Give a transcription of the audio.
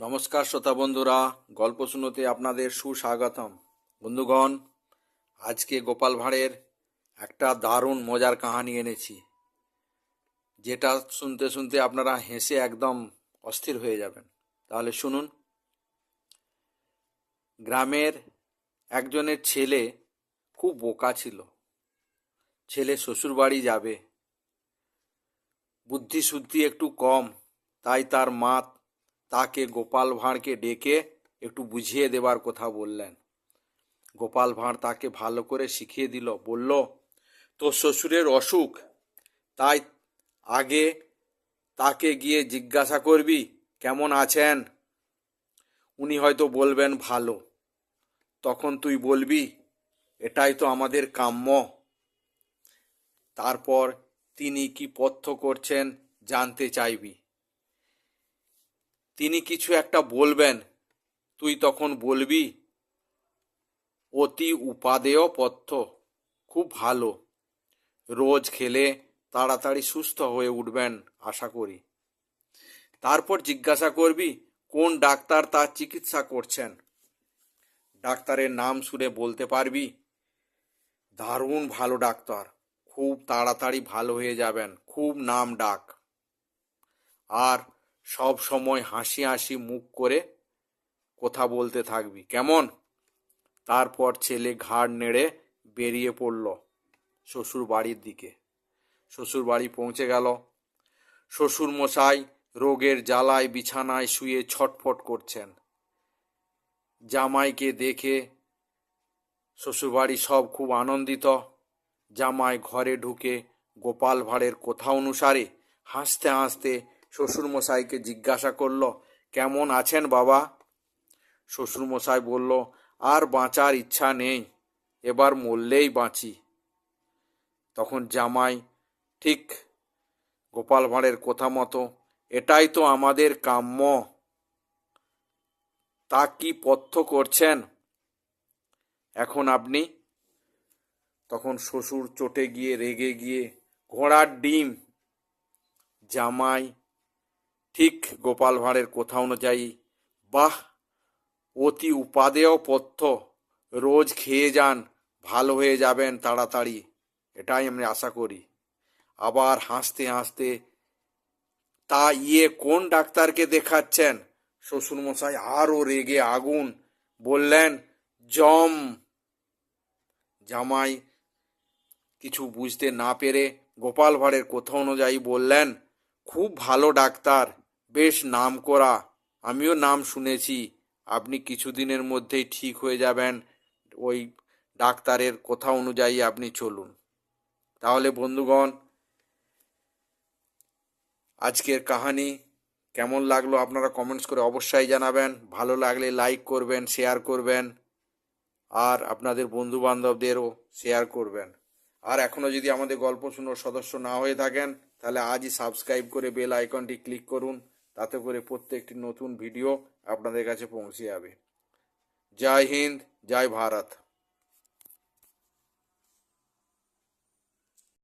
নমস্কার শ্রোতা বন্ধুরা, গল্প শুনোতে আপনাদের সুস্বাগতম। বন্ধুগণ, আজকে গোপাল ভাঁড়ের একটা দারুণ মজার কাহানি এনেছি। যেটা শুনতে শুনতে আপনারা হেসে একদম অস্থির হয়ে যাবেন। তাহলে শুনুন। গ্রামের একজনের ছেলে খুব বোকা ছিল। ছেলে শ্বশুর বাড়ি যাবে। বুদ্ধি শুদ্ধি একটু কম, তাই তার মা তাকে গোপাল ভাঁড়কে ডেকে একটু বুঝিয়ে দেবার কথা বললেন। গোপাল ভাঁড় তাকে ভালো করে শিখিয়ে দিল, বলল, তোর শ্বশুরের অসুখ, তাই আগে তাকে গিয়ে জিজ্ঞাসা করবি, কেমন আছেন? উনি হয়তো বলবেন ভালো। তখন তুই বলবি, এটাই তো আমাদের কাম্য। তারপর তিনি কি পথ্য করছেন জানতে চাইবি। তিনি কিছু একটা বলবেন, তুই তখন বলবি, অতি উপাদেয় পথ্য, খুব ভালো। রোজ খেলে তাড়াতাড়ি সুস্থ হয়ে উঠবেন, আশা করি। তারপর জিজ্ঞাসা করবি, কোন ডাক্তার তার চিকিৎসা করছেন? ডাক্তারের নাম শুনে বলতে পারবি, দারুণ ভালো ডাক্তার, খুব তাড়াতাড়ি ভালো হয়ে যাবেন, খুব নাম ডাক। আর সব সময় হাসি হাসি মুখ করে কথা বলতে থাকবি। কেমন? তারপর ছেলে ঘাড় নেড়ে বেরিয়ে পড়ল শ্বশুর বাড়ির দিকে। শ্বশুর বাড়ি পৌঁছে গেল। শ্বশুর মশাই রোগের জ্বালায় বিছানায় শুয়ে ছটফট করছেন। জামাইকে দেখে শ্বশুরবাড়ি সব খুব আনন্দিত। জামাই ঘরে ঢুকে গোপাল ভাঁড়ের কথা অনুসারে হাসতে হাসতে শ্বশুরমশাইকে জিজ্ঞাসা করল, কেমন আছেন বাবা? শ্বশুরমশাই বলল, আর বাঁচার ইচ্ছা নেই, এবার মরলেই বাঁচি। তখন জামাই, ঠিক, গোপাল ভাঁড়ের কথা মতো, এটাই তো আমাদের কাম্য। তা কি পথ্য করছেন? এখন আপনি? তখন শ্বশুর চটে গিয়ে রেগে গিয়ে ঘোড়ার ডিম, জামাই ঠিক গোপাল ভাঁড়ের কথা অনুযায়ী, বাহ, অতি উপাদেয় পথ্য। রোজ খেয়ে যান, ভালো হয়ে যাবেন তাড়াতাড়ি। এটাই আমি আশা করি। আবার হাসতে হাসতে, তা ইয়ে কোন ডাক্তারকে দেখাচ্ছেন? শ্বশুরমশাই আরও রেগে আগুন বললেন, জম। জামাই কিছু বুঝতে না পেরে গোপাল ভাঁড়ের কথা অনুযায়ী বললেন, খুব ভালো ডাক্তার। বেশ নাম করা। আমিও নাম শুনেছি। আপনি কিছুদিনের মধ্যেই ঠিক হয়ে যাবেন। ওই ডাক্তারের কথা অনুযায়ী আপনি চলুন। তাহলে বন্ধুগণ, আজকের কাহানি কেমন লাগল আপনারা কমেন্টস করে অবশ্যই জানাবেন। ভালো লাগলে লাইক করবেন শেয়ার করবেন, আর আপনাদের বন্ধু বান্ধবদেরও শেয়ার করবেন। আর এখনও যদি আমাদের গল্প শুনোর সদস্য না হয়ে থাকেন, তাহলে আজই সাবস্ক্রাইব করে বেল আইকনটি ক্লিক করুন। তাতে করে প্রত্যেকটি নতুন ভিডিও আপনাদের কাছে পৌঁছে যাবে। জয় হিন্দ জয় ভারত।